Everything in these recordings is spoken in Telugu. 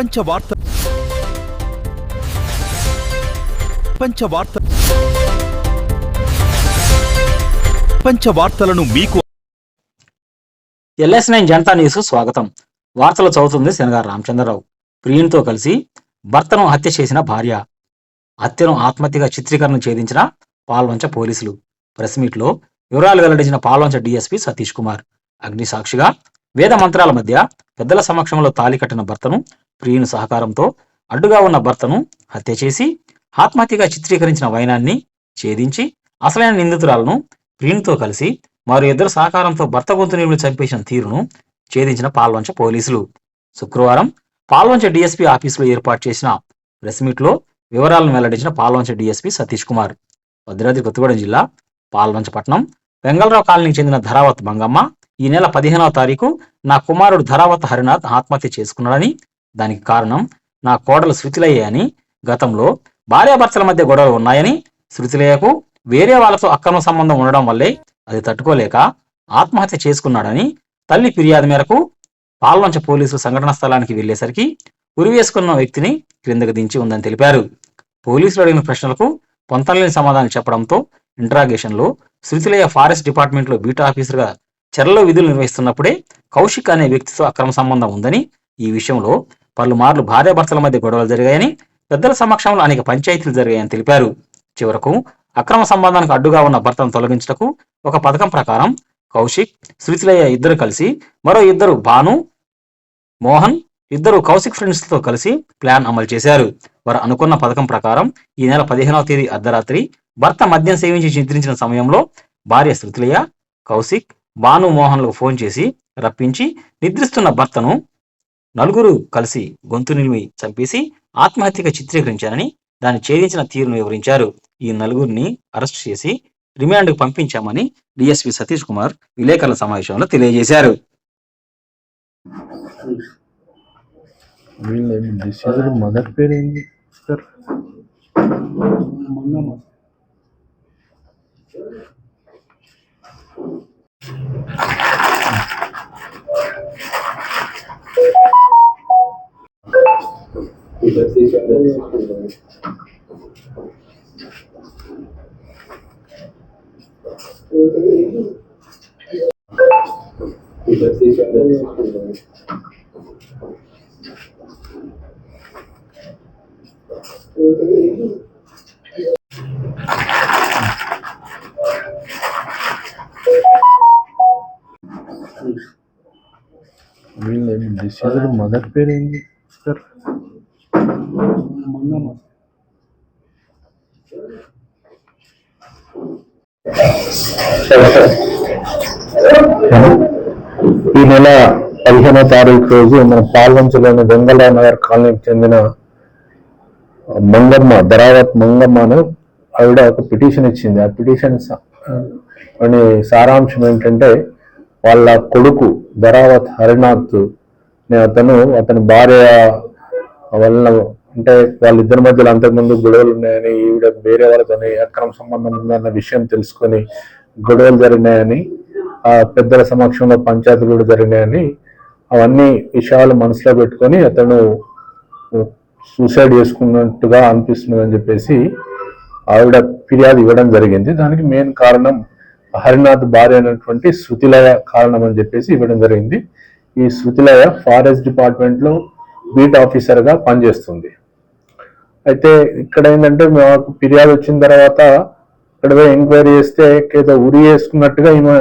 ప్రపంచ వార్త ప్రపంచ వార్త ప్రపంచ వార్తలను మీకు ఎల్ఎస్ నైన్ జనతా న్యూస్ స్వాగతం. వార్తలు చదువుతుంది శనగారు రామచంద్రరావు. ప్రియునితో కలిసి భర్తను హత్య చేసిన భార్య. హత్యను ఆత్మహత్యగా చిత్రీకరణ ఛేదించిన పాల్వంచ పోలీసులు. ప్రెస్ మీట్లో వివరాలు వెల్లడించిన పాల్వంచ డీఎస్పీ సతీష్ కుమార్. అగ్నిసాక్షిగా వేద మంత్రాల మధ్య పెద్దల సమక్షంలో తాలి కట్టిన భర్తను ప్రియుని సహకారంతో అడ్డుగా ఉన్న భర్తను హత్య చేసి ఆత్మహత్యగా చిత్రీకరించిన వైనాన్ని ఛేదించి అసలైన నిందితురాలను ప్రియునితో కలిసి మరో ఇద్దరు సహకారంతో భర్త గొంతు నీళ్ళు చంపేసిన తీరును ఛేదించిన పాల్వంచ పోలీసులు. శుక్రవారం పాల్వంచ డీఎస్పీ ఆఫీసులో ఏర్పాటు చేసిన ప్రెస్ మీట్లో వివరాలను వెల్లడించిన పాల్వంచ డీఎస్పీ సతీష్ కుమార్. భద్రాద్రి కొత్తగూడెం జిల్లా పాల్వంచ పట్టణం వెంగళరావు కాలనీకి చెందిన ధరావత్ మంగమ్మ ఈ నెల పదిహేనవ తారీఖు నా కుమారుడు ధరావత్ హరినాథ్ ఆత్మహత్య చేసుకున్నాడని దానికి కారణం నా కోడలు శృతిలయ్య అని గతంలో భార్యాభర్తల మధ్య గొడవలు ఉన్నాయని శృతిలయ్యకు వేరే వాళ్ళతో అక్రమ సంబంధం ఉండడం వల్లే అది తట్టుకోలేక ఆత్మహత్య చేసుకున్నాడని తల్లి ఫిర్యాదు మేరకు పాల్వంచ పోలీసులు సంఘటన స్థలానికి వెళ్ళేసరికి ఉరివేసుకున్న వ్యక్తిని క్రిందకు దించి ఉందని తెలిపారు. పోలీసులు అడిగిన ప్రశ్నలకు పొంతలేని సమాధానం చెప్పడంతో ఇంట్రాగేషన్లో శృతిలయ్య ఫారెస్ట్ డిపార్ట్మెంట్లో బీటా ఆఫీసర్గా చెరలో విధులు నిర్వహిస్తున్నప్పుడే కౌశిక్ అనే వ్యక్తితో అక్రమ సంబంధం ఉందని ఈ విషయంలో పలుమార్లు భార్యాభర్తల మధ్య గొడవలు జరిగాయని పెద్దల సమక్షంలో అనేక పంచాయతీలు జరిగాయని తెలిపారు. చివరకు అక్రమ సంబంధానికి అడ్డుగా ఉన్న భర్తను తొలగించటకు ఒక పథకం ప్రకారం కౌశిక్ శృతిలయ్య ఇద్దరు కలిసి మరో ఇద్దరు భాను మోహన్ ఇద్దరు కౌశిక్ ఫ్రెండ్స్తో కలిసి ప్లాన్ అమలు చేశారు. వారు అనుకున్న పథకం ప్రకారం ఈ నెల పదిహేనవ తేదీ అర్ధరాత్రి భర్త మద్యం సేవించి చిత్రించిన సమయంలో భార్య శృతిలయ్య కౌశిక్ భాను మోహన్లకు ఫోన్ చేసి రప్పించి నిద్రిస్తున్న భర్తను నలుగురు కలిసి గొంతు నిలిమి చంపేసి ఆత్మహత్యగా చిత్రీకరించారని దాన్ని ఛేదించిన తీరును వివరించారు. ఈ నలుగురిని అరెస్ట్ చేసి రిమాండ్కు పంపించామని డిఎస్పీ సతీష్ కుమార్ విలేకరుల సమావేశంలో తెలియజేశారు. వీళ్ళ డిసీజర్ మదర్ పేరు ఏంటి సార్ వీళ్ళ డిసీజర్ మదర్ పేరు ఏంటి సార్? ఈ నెల పదిహేనో తారీఖు రోజు మన పాల్వంచలోని వెంగళరావు నగర్ కాలనీకి చెందిన మంగమ్మ ధరావత్ మంగమ్మను ఆవిడ ఒక పిటిషన్ ఇచ్చింది. ఆ పిటిషన్ అనే సారాంశం ఏంటంటే వాళ్ళ కొడుకు ధరావత్ హరినాథ్ అనే అతను అతని భార్య వలన అంటే వాళ్ళిద్దరి మధ్యలో అంతకుముందు గొడవలు ఉన్నాయని ఈవిడ వేరే వాళ్ళతో అక్రమ సంబంధం ఉందన్న విషయం తెలుసుకొని గొడవలు జరిగినాయని ఆ పెద్దల సమక్షంలో పంచాయతీలు కూడా జరిగినాయని అవన్నీ విషయాలు మనసులో పెట్టుకొని అతను సూసైడ్ చేసుకున్నట్టుగా అనిపిస్తుంది అని చెప్పేసి ఆవిడ ఫిర్యాదు ఇవ్వడం జరిగింది. దానికి మెయిన్ కారణం హరినాథ్ భార్య అయినటువంటి శృతిలయ కారణం అని చెప్పేసి ఇవ్వడం జరిగింది. ఈ శృతిలయ ఫారెస్ట్ డిపార్ట్మెంట్లో బీట్ ఆఫీసర్గా పనిచేస్తుంది. అయితే ఇక్కడ ఏంటంటే మాకు ఫిర్యాదు వచ్చిన తర్వాత ఇక్కడ పోయి ఎంక్వైరీ చేస్తే ఏదో ఉరి వేసుకున్నట్టుగా ఈమె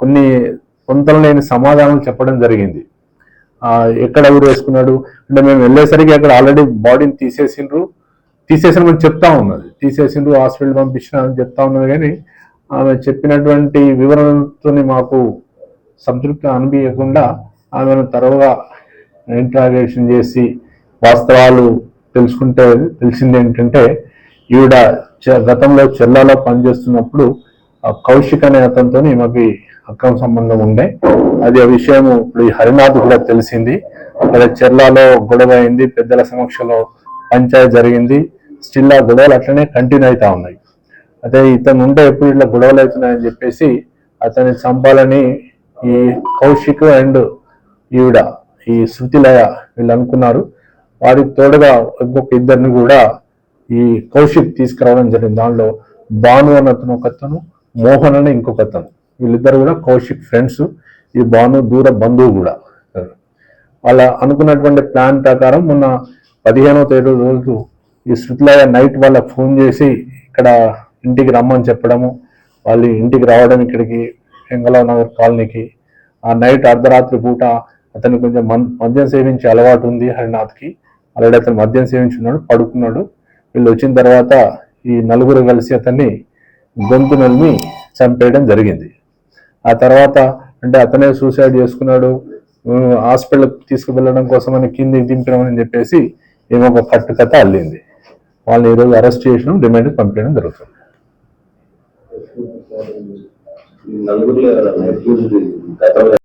కొన్ని పొంతలు లేని సమాధానాలు చెప్పడం జరిగింది. ఎక్కడ ఉరి వేసుకున్నాడు అంటే మేము వెళ్ళేసరికి అక్కడ ఆల్రెడీ బాడీని తీసేసిండ్రు. తీసేసిన మనం చెప్తా ఉన్నది. తీసేసిండ్రు హాస్పిటల్ పంపించిన అని చెప్తా ఉన్నది కానీ ఆమె చెప్పినటువంటి వివరణతో మాకు సంతృప్తి అనిపించకుండా ఆమెను తర్వాత ఇంట్రాగేషన్ చేసి వాస్తవాలు తెలుసుకుంటే తెలిసింది ఏంటంటే ఈవిడ గతంలో చెల్లాలో పనిచేస్తున్నప్పుడు ఆ కౌశిక్ అనే అతనితో ఈమెకి అక్రమ సంబంధం ఉండే. అది ఆ విషయం ఇప్పుడు ఈ హరినాథ్ కూడా తెలిసింది. అక్కడ చెర్లాలో గొడవ అయింది పెద్దల సమక్షంలో పంచాయతీ జరిగింది. స్టిల్ ఆ గొడవలు అట్లనే కంటిన్యూ అవుతా ఉన్నాయి. అదే ఇతను ఉంటే ఎప్పుడు ఇట్లా గొడవలు అవుతున్నాయని చెప్పేసి అతన్ని చంపాలని ఈ కౌశిక్ అండ్ ఈవిడ ఈ శృతిలయ వీళ్ళు అనుకున్నారు. వారికి తోడుగా ఇంకొక ఇద్దరిని కూడా ఈ కౌశిక్ తీసుకురావడం జరిగింది. దానిలో భాను అన్న అతను ఒక అతను మోహన్ అని ఇంకొక అతను. వీళ్ళిద్దరు కూడా కౌశిక్ ఫ్రెండ్స్. ఈ భాను దూర బంధువు కూడా. వాళ్ళ అనుకున్నటువంటి ప్లాన్ ప్రకారం మొన్న పదిహేనవ తేదీ రోజు ఈ శృతిలయ నైట్ వాళ్ళకి ఫోన్ చేసి ఇక్కడ ఇంటికి రమ్మని చెప్పడము వాళ్ళు ఇంటికి రావడం ఇక్కడికి వెంగళరావు నగర్ కాలనీకి. ఆ నైట్ అర్ధరాత్రి పూట అతను కొంచెం మద్యం సేవించే అలవాటు ఉంది హరినాథ్కి. ఆల్రెడీ అతను మద్యం సేవించున్నాడు పడుకున్నాడు. వీళ్ళు వచ్చిన తర్వాత ఈ నలుగురు కలిసి అతన్ని గొంతు నలిమి చంపేయడం జరిగింది. ఆ తర్వాత అంటే అతనే సూసైడ్ చేసుకున్నాడు. హాస్పిటల్కి తీసుకువెళ్ళడం కోసం అని కిందికి దింపడం చెప్పేసి ఏమో ఒక కట్టు కథ అల్లింది. వాళ్ళని ఈరోజు అరెస్ట్ చేయడం డిమాండ్ పంపించడం జరుగుతుంది. నలుగురు